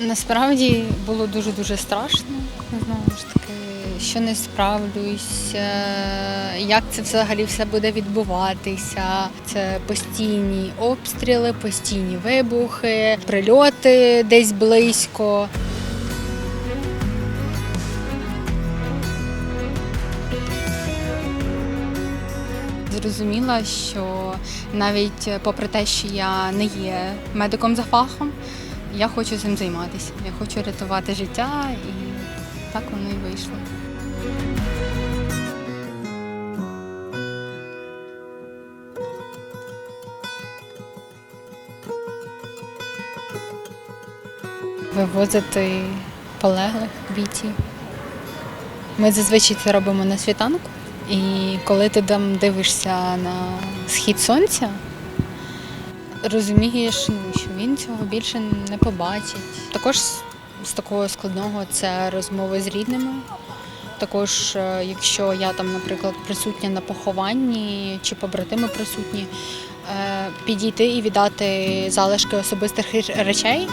Насправді було дуже дуже страшно. Знову ж таки, що не справлюсь, е, як це взагалі все буде відбуватися. Це постійні обстріли, постійні вибухи, прильоти десь близько. Зрозуміла, що навіть попри те, що я не є медиком за фахом, я хочу цим займатися. Я хочу рятувати життя, і так воно і вийшло. Вивозити полеглих бійців. Ми зазвичай це робимо на світанку. І коли ти там дивишся на схід сонця, розумієш, що він цього більше не побачить. Також з- з такого складного це розмови з рідними. Також, е, якщо я там, наприклад, присутня на похованні чи побратими присутні, е, підійти і віддати залишки особистих речей.